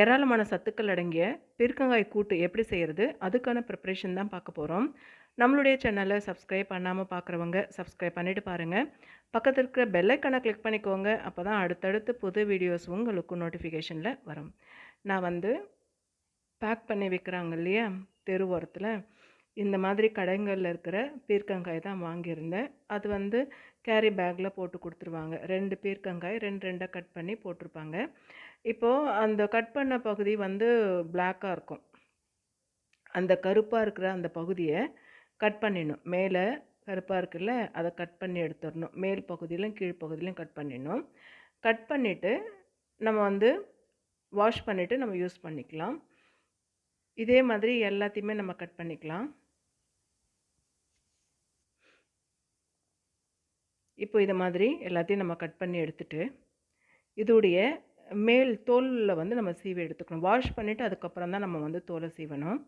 ஏராளமான சத்துக்கள் அடங்கிய பீர்க்கங்காய் கூட்டு எப்படி செய்கிறது அதுக்கான ப்ரிப்ரேஷன் தான் பார்க்க போகிறோம் நம்மளுடைய சேனலை சப்ஸ்கிரைப் பண்ணாமல் பார்க்குறவங்க சப்ஸ்கிரைப் பண்ணிவிட்டு பாருங்கள் பக்கத்தில் இருக்கிற பெல்லைக்கானை கிளிக் பண்ணிக்கோங்க. அப்போ தான் அடுத்தடுத்து புது வீடியோஸ் உங்களுக்கு நோட்டிஃபிகேஷனில் வரும். நான் வந்து பேக் பண்ணி விற்கிறாங்க இல்லையா? தெரு ஓரத்தில். இந்த மாதிரி கடைங்களில் இருக்கிற பீர்க்கங்காய் தான் வாங்கியிருந்தேன். அது வந்து கேரி பேக்கில் போட்டு கொடுத்துருவாங்க. ரெண்டு பீர்க்கங்காய் ரெண்டு ரெண்டாக கட் பண்ணி போட்டிருப்பாங்க. இப்போது அந்த கட் பண்ண பகுதி வந்து பிளாக்காக இருக்கும். அந்த கருப்பாக இருக்கிற அந்த பகுதியை கட் பண்ணிடணும். மேலே கருப்பாக இருக்குல்ல அதை கட் பண்ணி எடுத்துடணும். மேல் பகுதியிலும் கீழ்ப்பகுதியிலும் கட் பண்ணிடணும். கட் பண்ணிவிட்டு நம்ம வந்து வாஷ் பண்ணிவிட்டு நம்ம யூஸ் பண்ணிக்கலாம். இதே மாதிரி எல்லாத்தையுமே நம்ம கட் பண்ணிக்கலாம். இப்போ இதை மாதிரி எல்லாத்தையும் நம்ம கட் பண்ணி எடுத்துட்டு இதோடைய மேல் தோலில் வந்து நம்ம சீவி எடுத்துக்கணும். வாஷ் பண்ணிவிட்டு அதுக்கப்புறம் தான் நம்ம வந்து தோலை சீவணும்.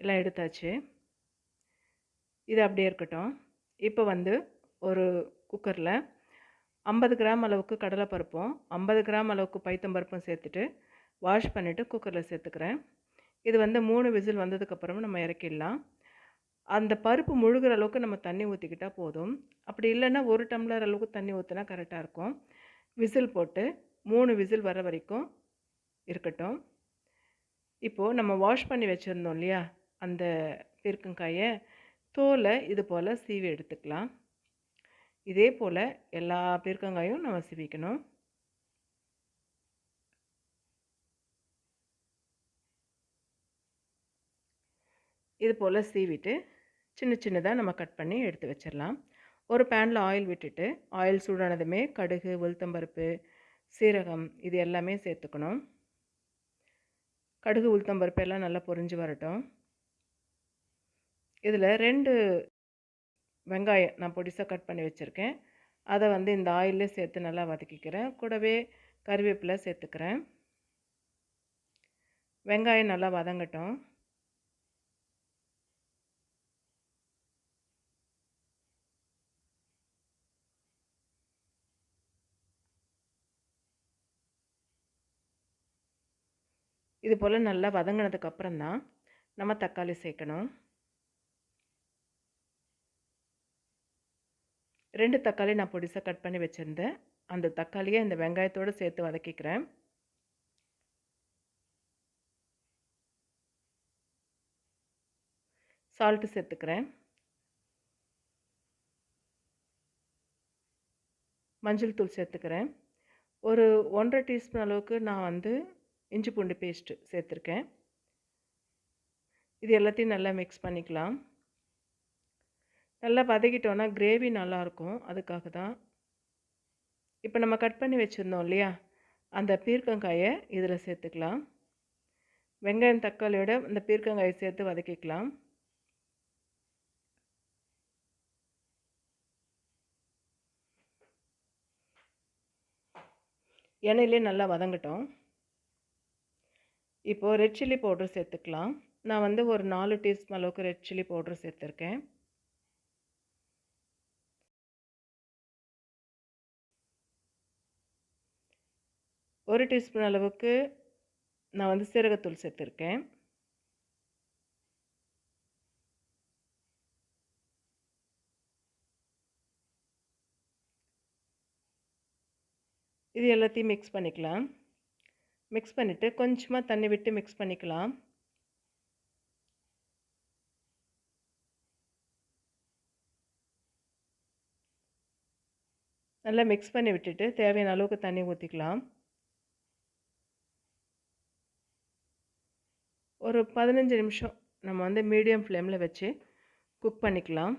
எல்லாம் எடுத்தாச்சு. இது அப்படியே இருக்கட்டும். இப்போ வந்து ஒரு குக்கரில் ஐம்பது கிராம் அளவுக்கு கடலைப்பருப்பும் ஐம்பது கிராம் அளவுக்கு பைத்தம்பருப்பும் சேர்த்துட்டு வாஷ் பண்ணிவிட்டு குக்கரில் சேர்த்துக்கிறேன். இது வந்து மூணு விசில் வந்ததுக்கப்புறம் நம்ம இறக்கிடலாம். அந்த பருப்பு முழுகிற அளவுக்கு நம்ம தண்ணி ஊற்றிக்கிட்டால் போதும். அப்படி இல்லைன்னா ஒரு டம்ளர் அளவுக்கு தண்ணி ஊற்றினா கரெக்டாக இருக்கும். விசில் போட்டு மூணு விசில் வர வரைக்கும் இருக்கட்டும். இப்போது நம்ம வாஷ் பண்ணி வச்சுருந்தோம் இல்லையா? அந்த பீர்க்கங்காயை தோலை இது போல் சீவி எடுத்துக்கலாம். இதே போல் எல்லா பீர்க்கங்காயும் நம்ம சீவிக்கணும். இது போல் சீவிட்டு சின்ன சின்னதாக நம்ம கட் பண்ணி எடுத்து வச்சிடலாம் ஒரு பேனில் ஆயில் விட்டுட்டு ஆயில் சூடானதுமே கடுகு உளுத்தம்பருப்பு சீரகம் இது எல்லாமே சேர்த்துக்கணும். கடுகு உளுத்தம்பருப்பு எல்லாம் நல்லா பொரிஞ்சு வரட்டும். இதில் ரெண்டு வெங்காயம் நான் பொடிசாக கட் பண்ணி வச்சுருக்கேன். அதை வந்து இந்த ஆயிலே சேர்த்து நல்லா வதக்கிக்கிறேன். கூடவே கருவேப்பிலை சேர்த்துக்கிறேன். வெங்காயம் நல்லா வதங்கட்டும். இது போல் நல்லா வதங்கினதுக்கப்புறம் தான் நம்ம தக்காளி சேர்க்கணும். ரெண்டு தக்காளி நான் பொடிசாக கட் பண்ணி வச்சுருந்தேன். அந்த தக்காளியை இந்த வெங்காயத்தோடு சேர்த்து வதக்கிக்கிறேன். சால்ட்டு சேர்த்துக்கிறேன். மஞ்சள் தூள் சேர்த்துக்கிறேன். ஒரு ஒன்றரை டீஸ்பூன் அளவுக்கு நான் வந்து இஞ்சி பூண்டு பேஸ்ட்டு சேர்த்துருக்கேன். இது எல்லாத்தையும் நல்லா மிக்ஸ் பண்ணிக்கலாம். நல்லா வதக்கிட்டோன்னா கிரேவி நல்லாயிருக்கும். அதுக்காக தான். இப்போ நம்ம கட் பண்ணி வச்சுருந்தோம் இல்லையா? அந்த பீர்க்கங்காயை இதில் சேர்த்துக்கலாம். வெங்காயம் தக்காளியோட அந்த பீர்க்கங்காயை சேர்த்து வதக்கிக்கலாம். எண்ணெயிலே நல்லா வதங்கட்டும். இப்போது ரெட் சில்லி பவுட்ரு சேர்த்துக்கலாம். நான் வந்து ஒரு நாலு டீஸ்பூன் அளவுக்கு ரெட் சில்லி பவுட்ரு சேர்த்துருக்கேன். ஒரு டீஸ்பூன் அளவுக்கு நான் வந்து சீரகத்தூள் சேர்த்துருக்கேன். இது எல்லாத்தையும் மிக்ஸ் பண்ணிக்கலாம். மிக்ஸ் பண்ணிவிட்டு கொஞ்சமாக தண்ணி விட்டு மிக்ஸ் பண்ணிக்கலாம். நல்லா மிக்ஸ் பண்ணி விட்டுட்டு தேவையான அளவுக்கு தண்ணி ஊற்றிக்கலாம் ஒரு பதினஞ்சு நிமிஷம் நம்ம வந்து மீடியம் ஃப்ளேமில் வச்சு குக் பண்ணிக்கலாம்.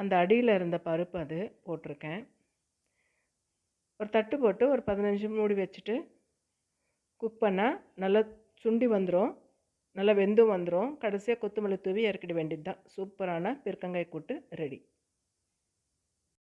அந்த அடியில் இருந்த பருப்பு அது போட்டிருக்கேன். ஒரு தட்டு போட்டு ஒரு பதினஞ்சு மூடி வச்சுட்டு குக் பண்ணால் நல்லா சுண்டி வந்துடும் நல்லா வெந்தும் வந்துடும் கடைசியாக கொத்தமல்லி தூவி இறக்கிட வேண்டியது தான் சூப்பரான பிற்கங்காய் கூட்டு ரெடி.